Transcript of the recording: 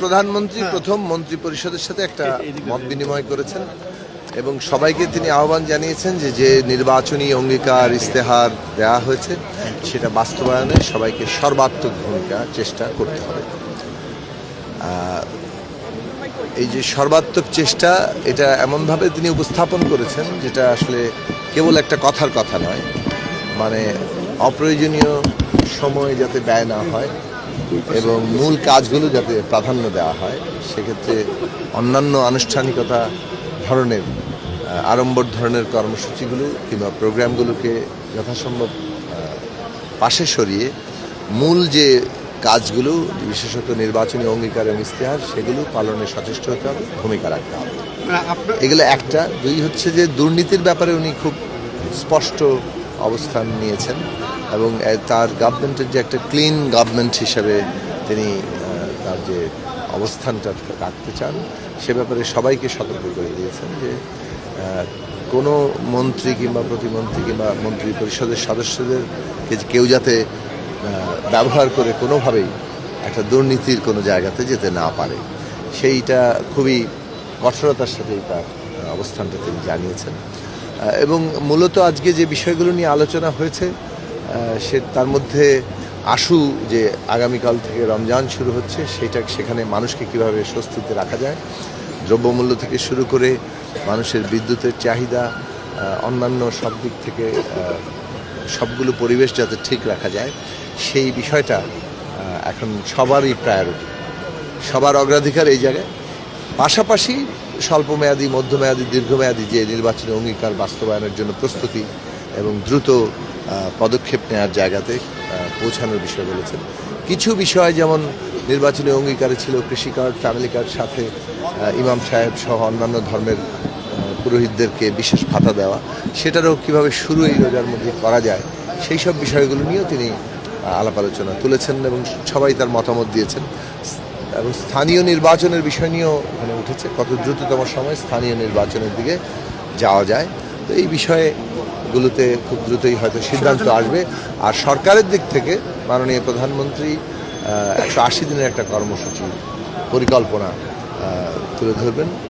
প্রধানমন্ত্রী প্রথম মন্ত্রী পরিষদের সাথে একটা মত বিনিময় করেছেন এবং সবাইকে তিনি আহ্বান জানিয়েছেন যে যে নির্বাচনী অঙ্গীকার ইস্তেহার দেওয়া হয়েছে সেটা বাস্তবায়নে সবাইকে সর্বাত্মক ভূমিকা চেষ্টা করতে হবে। এই যে সর্বাত্মক চেষ্টা এটা এমনভাবে তিনি উপস্থাপন করেছেন যেটা আসলে কেবল একটা কথার কথা নয় মানে অপ্রয়োজনীয় সময় যাতে ব্যয় না হয়। এবং মূল কাজগুলো যাতে প্রাধান্য দেওয়া হয় সেক্ষেত্রে অন্যান্য আনুষ্ঠানিকতা ধরনের আড়ম্বর ধরনের কর্মসূচিগুলো কিংবা প্রোগ্রামগুলোকে যথাসম্ভব পাশে সরিয়ে মূল যে কাজগুলো বিশেষত নির্বাচনী অঙ্গীকার এবং ইস্তেহার সেগুলো পালনে সচেষ্ট হতে হবে ভূমিকা রাখতে হবে। এগুলো একটা। দুই হচ্ছে যে দুর্নীতির ব্যাপারে উনি খুব স্পষ্ট অবস্থান নিয়েছেন। এবং তার গভর্নমেন্টের যে একটা ক্লিন গভর্নমেন্ট হিসাবে তিনি তার যে অবস্থানটা রাখতে চান, সে ব্যাপারে সবাইকে সতর্ক করে দিয়েছেন যে কোনো মন্ত্রী কিংবা প্রতিমন্ত্রী কিংবা মন্ত্রী পরিষদের সদস্যদের কেউ যাতে ব্যবহার করে কোনোভাবেই একটা দুর্নীতির কোনো জায়গাতে যেতে না পারে। সেইটা খুবই কঠোরতার সাথেই তার অবস্থানটা তিনি জানিয়েছেন। এবং মূলত আজকে যে বিষয়গুলো নিয়ে আলোচনা হয়েছে সে তার মধ্যে আশু যে আগামীকাল থেকে রমজান শুরু হচ্ছে, সেটা সেখানে মানুষকে কীভাবে স্বস্তিতে রাখা যায়, দ্রব্যমূল্য থেকে শুরু করে মানুষের বিদ্যুতের চাহিদা অন্যান্য সব দিক থেকে সবগুলো পরিবেশ যাতে ঠিক রাখা যায়, সেই বিষয়টা এখন সবারই প্রায়োরিটি সবার অগ্রাধিকার এই জায়গায়। পাশাপাশি স্বল্পমেয়াদী, মধ্যমেয়াদী, দীর্ঘমেয়াদী যে নির্বাচনী অঙ্গীকার বাস্তবায়নের জন্য প্রস্তুতি এবং দ্রুত পদক্ষেপ নেওয়ার জায়গাতে পৌঁছানোর বিষয় বলেছেন। কিছু বিষয় যেমন নির্বাচনী অঙ্গীকারে ছিল কৃষি কার্ড ফ্যামিলি কার্ড সাথে ইমাম সাহেব সহ অন্যান্য ধর্মের পুরোহিতদেরকে বিশেষ ভাতা দেওয়া। সেটারও কীভাবে শুরু এই রোজার মধ্যে করা যায়, সেই সব বিষয়গুলো নিয়েও তিনি আলাপ আলোচনা তুলেছেন এবং সবাই তার মতামত দিয়েছেন। এবং স্থানীয় নির্বাচনের বিষয় নিয়েও এখানে উঠেছে, কত দ্রুততম সময় স্থানীয় নির্বাচনের দিকে যাওয়া যায়। তো এই বিষয়গুলোতে খুব দ্রুতই হয়তো সিদ্ধান্ত আসবে। আর সরকারের দিক থেকে মাননীয় প্রধানমন্ত্রী একশো আশি দিনের একটা কর্মসূচি পরিকল্পনা তুলে ধরবেন।